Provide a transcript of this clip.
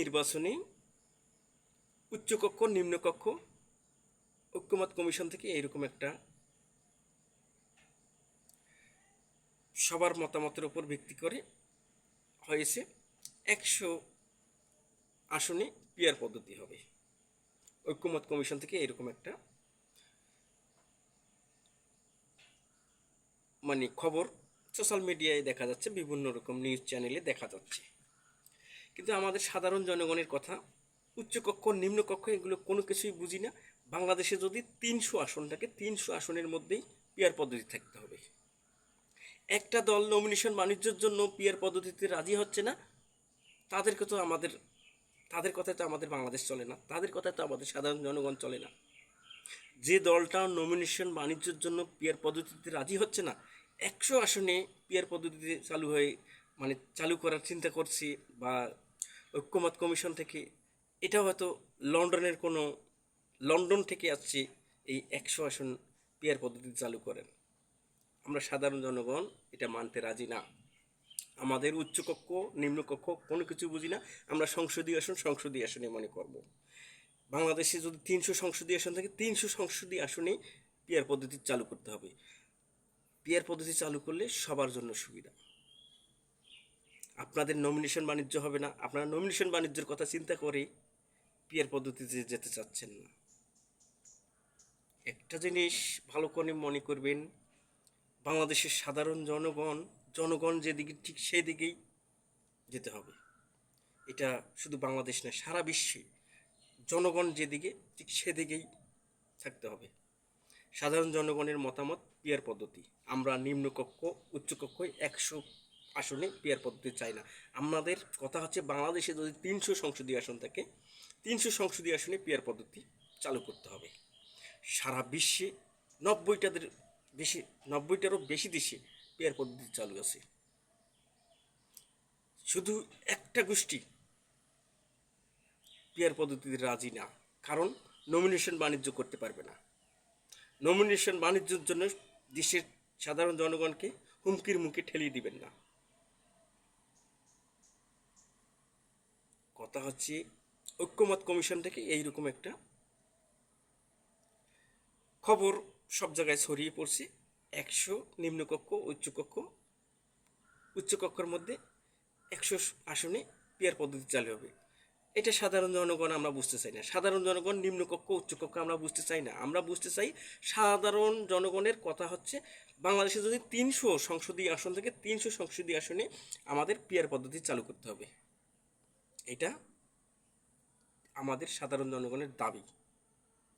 নির্বাচনে উচ্চকক্ষ, নিম্নকক্ষ, ঐক্যমত কমিশন থেকে এইরকম একটা সবার মতামতের উপর ভিত্তি করে হয়েছে। একশো আসনে পিয়ার পদ্ধতি হবে। ঐক্যমত কমিশন থেকে এরকম একটা মানে খবর সোশ্যাল মিডিয়ায় দেখা যাচ্ছে, বিভিন্ন রকম নিউজ চ্যানেলে দেখা যাচ্ছে। কিন্তু আমাদের সাধারণ জনগণের কথা, উচ্চকক্ষ, নিম্নকক্ষ, এগুলো কোনো কিছুই বুঝি না। বাংলাদেশে যদি তিনশো আসন থাকে, তিনশো আসনের মধ্যেই পিয়ার পদ্ধতি থাকতে হবে। একটা দল নমিনেশন বাণিজ্যের জন্য পিয়ার পদ্ধতিতে রাজি হচ্ছে না তাদেরকে তো আমাদের, তাদের কথায় তো আমাদের বাংলাদেশ চলে না, তাদের কথায় তো আমাদের সাধারণ জনগণ চলে না। যে দলটা নমিনেশন বাণিজ্যের জন্য পিয়ার পদ্ধতিতে রাজি হচ্ছে না, একশো আসনে পিয়ার পদ্ধতিতে চালু হয়ে মানে চালু করার চিন্তা করছি বা ঐক্যমত কমিশন থেকে এটা হয়তো লন্ডনের কোনো, লন্ডন থেকে আসছে এই একশো আসন পিয়ার পদ্ধতি চালু করেন। আমরা সাধারণ জনগণ এটা মানতে রাজি না। আমাদের উচ্চকক্ষ, নিম্নকক্ষ কোনো কিছু বুঝি না, আমরা সংসদীয় আসন, সংসদীয় আসনে মনে করব। বাংলাদেশে যদি তিনশো সংসদীয় আসন থাকে, তিনশো সংসদীয় আসনে পিয়ার পদ্ধতি চালু করতে হবে। পিয়ার পদ্ধতি চালু করলে সবার জন্য সুবিধা। আপনাদের নমিনেশন বাণিজ্য হবে না। আপনারা নমিনেশন বাণিজ্যের কথা চিন্তা করে পিয়ার পদ্ধতিতে যেতে চাচ্ছেন। না একটা জিনিস ভালো করে মনে করবেন, বাংলাদেশের সাধারণ জনগণ জনগণ যেদিকে ঠিক সেদিকেই যেতে হবে। এটা শুধু বাংলাদেশ না সারা বিশ্বে জনগণ যেদিকে ঠিক সেদিকেই থাকতে হবে। সাধারণ জনগণের মতামত পিয়ার পদ্ধতি। আমরা নিম্নকক্ষ, উচ্চকক্ষ একশো আসনে পিয়ার পদ্ধতি চাই না। আমাদের কথা হচ্ছে বাংলাদেশে যদি তিনশো সংসদীয় আসন থাকে, তিনশো সংসদীয় আসনে পিয়ার পদ্ধতি চালু করতে হবে। সারা বিশ্বে নব্বইটাদের বেশি, নব্বইটারও বেশি দেশে পেয়ার পদ্ধতি চালু আছে। শুধু একটা গোষ্ঠী পেয়ার পদ্ধতিতে রাজি না, কারণ নমিনেশন বাণিজ্য করতে পারবে না। নমিনেশন বাণিজ্যের জন্য দেশের সাধারণ জনগণকে হুমকির মুখে ঠেলিয়ে দিবেন না। কথা হচ্ছে ঐক্যমত কমিশন থেকে এইরকম একটা খবর সব জায়গায় ছড়িয়ে পড়ছে। একশো নিম্নকক্ষ, উচ্চকক্ষ, উচ্চকক্ষের মধ্যে একশো আসনে পিয়ার পদ্ধতি চালু হবে। এটা সাধারণ জনগণ আমরা বুঝতে চাই না। সাধারণ জনগণ নিম্নকক্ষ, উচ্চকক্ষ আমরা বুঝতে চাই না। আমরা বুঝতে চাই সাধারণ জনগণের কথা হচ্ছে বাংলাদেশে যদি তিনশো সংসদীয় আসন থেকে তিনশো সংসদীয় আসনে আমাদের পিয়ার পদ্ধতি চালু করতে হবে। এটা আমাদের সাধারণ জনগণের দাবি।